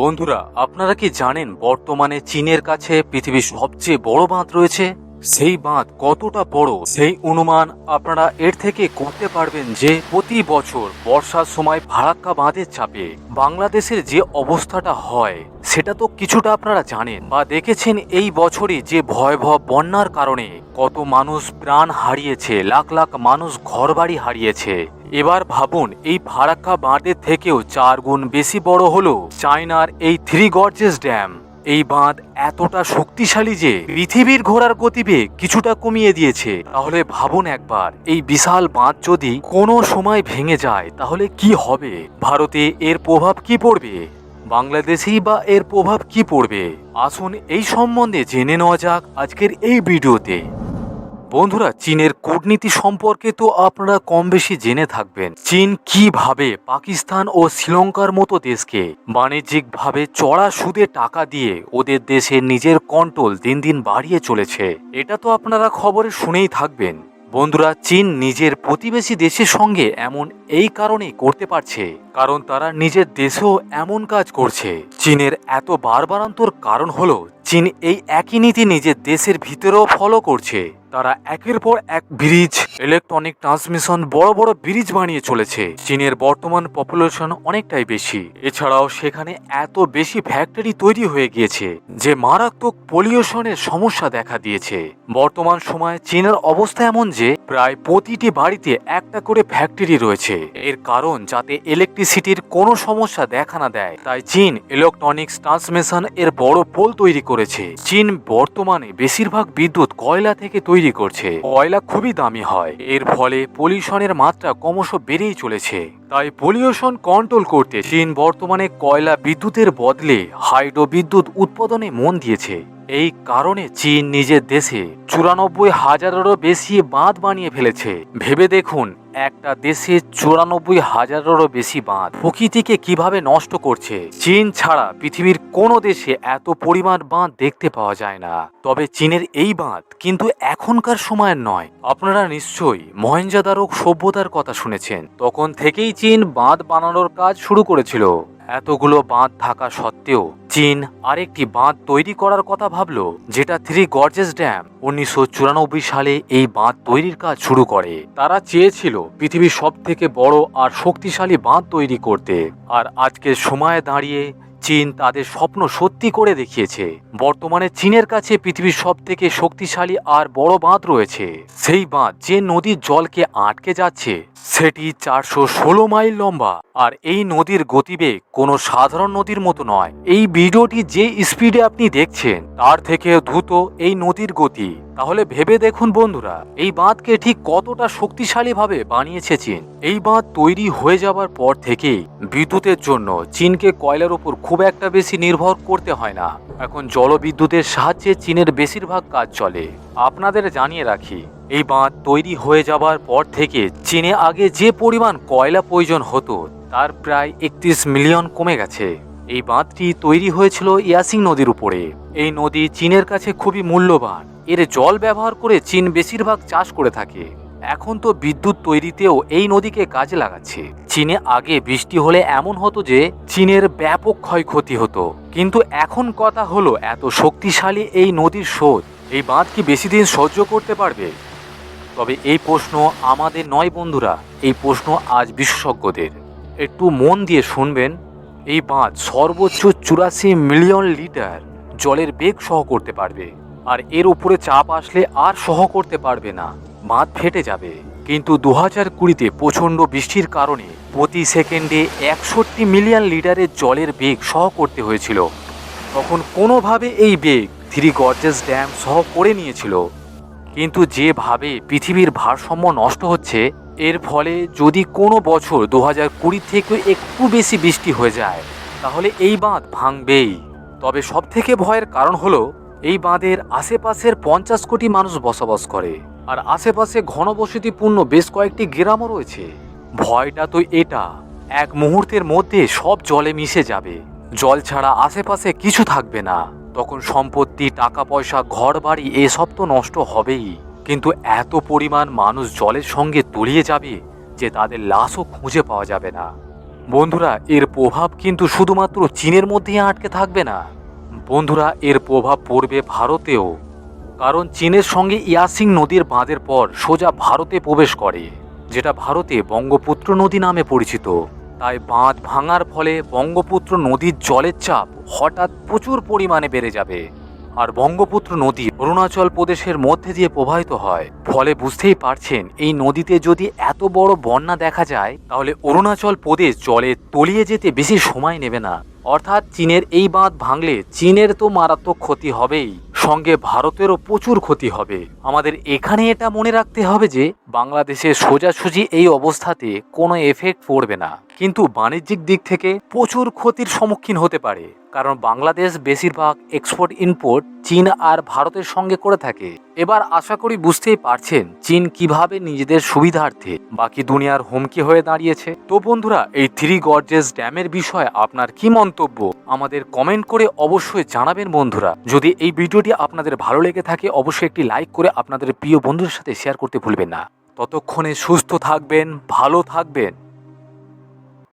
বন্ধুরা, আপনারা কি জানেন বর্তমানে চীনের কাছে পৃথিবীর সবচেয়ে বড় বাঁধ রয়েছে? সেই বাঁধ কতটা বড়, সেই অনুমান আপনারা এর থেকে করতে পারবেন যে প্রতি বছর বর্ষার সময় ফারাক্কা বাঁধের চাপে বাংলাদেশের যে অবস্থাটা হয়, সেটা তো কিছুটা আপনারা জানেন বা দেখেছেন এই বছরই যে ভয়াবহ বন্যার কারণে কত মানুষ প্রাণ হারিয়েছে, লাখ লাখ মানুষ ঘরবাড়ি হারিয়েছে। এবার ভাবুন, এই ফারাক্কা বাঁধের থেকেও চার গুণ বেশি বড় হলো চায়নার এই থ্রি গর্জেস ড্যাম এই বাঁধ এতটা শক্তিশালী যে পৃথিবীর ঘোড়ার গতিবেগ কিছুটা কমিয়ে দিয়েছে। তাহলে ভাবুন একবার, এই বিশাল বাঁধ যদি কোনো সময় ভেঙে যায়, তাহলে কি হবে? ভারতে এর প্রভাব কি পড়বে? বাংলাদেশেই বা এর প্রভাব কি পড়বে? আসুন এই সম্বন্ধে জেনে নেওয়া যাক আজকের এই ভিডিওতে। বন্ধুরা, চীনের কূটনীতি সম্পর্কে তো আপনারা কম বেশি জেনে থাকবেন। চীন কীভাবে পাকিস্তান ও শ্রীলঙ্কার মতো দেশকে বাণিজ্যিকভাবে চড়া সুদে টাকা দিয়ে ওদের দেশে নিজের কন্ট্রোল দিন দিন বাড়িয়ে চলেছে, এটা তো আপনারা খবরে শুনেই থাকবেন। বন্ধুরা, চীন নিজের প্রতিবেশী দেশের সঙ্গে এমন এই কারণেই করতে পারছে, কারণ তারা নিজের দেশেও এমন কাজ করছে। চীনের এত বারবারান্তর কারণ হলো, চীন এই একই নীতি নিজের দেশের ভিতরেও ফলো করছে। তারা একের পর এক ব্রিজ ইলেকট্রনিক ট্রান্সমিশন বড় বড় ব্রিজ বানিয়ে চলেছে। চীনের বর্তমান পপুলেশন অনেকটাই বেশি। এছাড়াও সেখানে এত বেশি ফ্যাক্টরি তৈরি হয়ে গিয়েছে, যে মারাত্মক পলিউশনের সমস্যা দেখা দিয়েছে। বর্তমান সময়ে চীনের অবস্থা এমন যে, প্রায় প্রতিটি বাড়িতে একটা করে ফ্যাক্টরি রয়েছে। এর কারণ যাতে ইলেকট্রিসিটির কোনো সমস্যা দেখা না দেয়, তাই চীন ইলেকট্রনিক্স ট্রান্সমিশন এর বড় পোল তৈরি করেছে। চীন বর্তমানে বেশিরভাগ বিদ্যুৎ কয়লা থেকে তৈরি করছে। কয়লা খুবই দামি হয়। এর ফলে পলিউশনের মাত্রা ক্রমশ বেড়েই চলেছে। তাই পলিউশন কন্ট্রোল করতে চীন বর্তমানে কয়লা বিদ্যুতের বদলে হাইড্রো বিদ্যুৎ উৎপাদনে মন দিয়েছে। এই কারণে চীন নিজের দেশে চুরানব্বই হাজারেরও বেশি বাঁধ বানিয়ে ফেলেছে। ভেবে দেখুন, একটা দেশে চুরানব্বই হাজারেরও বেশি বাঁধ প্রকৃতিকে কীভাবে নষ্ট করছে? চীন ছাড়া পৃথিবীর কোনো দেশে এত পরিমাণ বাঁধ দেখতে পাওয়া যায় না। তবে চীনের এই বাঁধ কিন্তু এখনকার সময়ের নয়। আপনারা নিশ্চয়ই মহেঞ্জাদারক সভ্যতার কথা শুনেছেন। তখন থেকেই চীন বাঁধ বানানোর কাজ শুরু করেছিল। এতগুলো বাঁধ থাকা সত্ত্বেও চীন আরেকটি বাঁধ তৈরি করার কথা ভাবল, যেটা থ্রি গর্জেস ড্যাম। উনিশশো চুরানব্বই সালে এই বাঁধ তৈরির কাজ শুরু করে। তারা চেয়েছিল পৃথিবীর সব থেকে বড় আর শক্তিশালী বাঁধ তৈরি করতে। আর আজকের সময়ে দাঁড়িয়ে চীন তাদের স্বপ্ন সত্যি করে দেখিয়েছে। বর্তমানে চীনের কাছে পৃথিবীর সব থেকে শক্তিশালী আর বড় বাঁধ রয়েছে। সেই বাঁধ যে নদীর জলকে আটকে যাচ্ছে সেটি চারশো ষোলো মাইল লম্বা। আর এই নদীর গতিবেগ কোনো সাধারণ নদীর মতো নয়। এই ভিডিওটি যে স্পিডে আপনি দেখছেন, তার থেকে দ্রুত এই নদীর গতি। তাহলে ভেবে দেখুন বন্ধুরা, এই বাঁধকে ঠিক কতটা শক্তিশালীভাবে বানিয়েছে চীন। এই বাঁধ তৈরি হয়ে যাবার পর থেকেই বিদ্যুতের জন্য চীনকে কয়লার উপর খুব একটা বেশি নির্ভর করতে হয় না। এখন জলবিদ্যুতের সাহায্যে চীনের বেশিরভাগ কাজ চলে। আপনাদের জানিয়ে রাখি এই বাঁধ তৈরি হয়ে যাবার পর থেকে চীনে আগে যে পরিমাণ কয়লা প্রয়োজন হতো, তার প্রায় একত্রিশ মিলিয়ন কমে গেছে। এই বাঁধটি তৈরি হয়েছিল ইয়াসিং নদীর উপরে। এই নদী চীনের কাছে খুবই মূল্যবান। এর জল ব্যবহার করে চীন বেশিরভাগ চাষ করে থাকে। এখন তো বিদ্যুৎ তৈরিতেও এই নদীকে কাজে লাগাচ্ছে। চীনে আগে বৃষ্টি হলে এমন হতো যে চীনের ব্যাপক ক্ষয়ক্ষতি হতো। কিন্তু এখন কথা হলো এত শক্তিশালী এই নদীর স্রোত। এই বাঁধ কি বেশি দিন সহ্য করতে পারবে? তবে এই প্রশ্ন আমাদের নয় বন্ধুরা, এই প্রশ্ন আজ বিশেষজ্ঞদের। একটু মন দিয়ে শুনবেন, এই বাঁধ সর্বোচ্চ চুরাশি মিলিয়ন লিটার জলের বেগ সহ করতে পারবে। আর এর উপরে চাপ আসলে আর সহ করতে পারবে না বাঁধ ফেটে যাবে। কিন্তু দু হাজার কুড়িতে প্রচণ্ড বৃষ্টির কারণে প্রতি সেকেন্ডে একষট্টি মিলিয়ন লিটারের জলের বেগ সহ করতে হয়েছিল। তখন কোনোভাবে এই বেগ থ্রি গর্জেস ড্যাম সহ করে নিয়েছিল। কিন্তু যেভাবে পৃথিবীর ভারসাম্য নষ্ট হচ্ছে, এর ফলে যদি কোনো বছর দু হাজার কুড়ি থেকে একটু বেশি বৃষ্টি হয়ে যায়, তাহলে এই বাঁধ ভাঙবেই। তবে সব থেকে ভয়ের কারণ হলো, এই বাঁধের আশেপাশের পঞ্চাশ কোটি মানুষ বসবাস করে, আর আশেপাশে ঘনবসতিপূর্ণ বেশ কয়েকটি গ্রামও রয়েছে। ভয়টা তো এটা, এক মুহূর্তের মধ্যে সব জলে মিশে যাবে। জল ছাড়া আশেপাশে কিছু থাকবে না। তখন সম্পত্তি টাকা পয়সা ঘর বাড়ি এসব তো নষ্ট হবেই। কিন্তু এত পরিমাণ মানুষ জলের সঙ্গে তলিয়ে যাবে যে তাদের লাশও খুঁজে পাওয়া যাবে না। বন্ধুরা, এর প্রভাব কিন্তু শুধুমাত্র চীনের মধ্যেই আটকে থাকবে না। বন্ধুরা, এর প্রভাব পড়বে ভারতেও। কারণ চীনের সঙ্গে ইয়াসিং নদীর বাঁধের পর সোজা ভারতে প্রবেশ করে, যেটা ভারতে বঙ্গপুত্র নদী নামে পরিচিত। তাই বাঁধ ভাঙার ফলে বঙ্গপুত্র নদীর জলের চাপ হঠাৎ প্রচুর পরিমাণে বেড়ে যাবে। আর বঙ্গপুত্র নদী অরুণাচল প্রদেশের মধ্যে দিয়ে প্রবাহিত হয়। ফলে বুঝতেই পারছেন, এই নদীতে যদি এত বড় বন্যা দেখা যায়, তাহলে অরুণাচল প্রদেশ জলে তলিয়ে যেতে বেশি সময় নেবে না। অর্থাৎ চীনের এই বাঁধ ভাঙলে চীনের তো মারাত্মক ক্ষতি হবেই। সঙ্গে ভারতেরও প্রচুর ক্ষতি হবে। আমাদের এখানে এটা মনে রাখতে হবে যে বাংলাদেশে সোজাসুজি এই অবস্থাতে কোনো এফেক্ট পড়বে না। কিন্তু বাণিজ্যিক দিক থেকে প্রচুর ক্ষতির সম্মুখীন হতে পারে, কারণ বাংলাদেশ বেশিরভাগ এক্সপোর্ট ইম্পোর্ট চীন আর ভারতের সঙ্গে করে থাকে। এবার আশা করি বুঝতেই পারছেন চীন কীভাবে নিজেদের সুবিধার্থে বাকি দুনিয়ার হুমকি হয়ে দাঁড়িয়েছে। তো বন্ধুরা, এই থ্রি গর্জেস ড্যামের বিষয়ে আপনার কি মন্তব্য? আমাদের কমেন্ট করে অবশ্যই জানাবেন বন্ধুরা। যদি এই ভিডিওটি আপনাদের ভালো লেগে থাকে, অবশ্যই একটি লাইক করে আপনাদের প্রিয় বন্ধুদের সাথে শেয়ার করতে ভুলবেন না। ততক্ষণে সুস্থ থাকবেন, ভালো থাকবেন।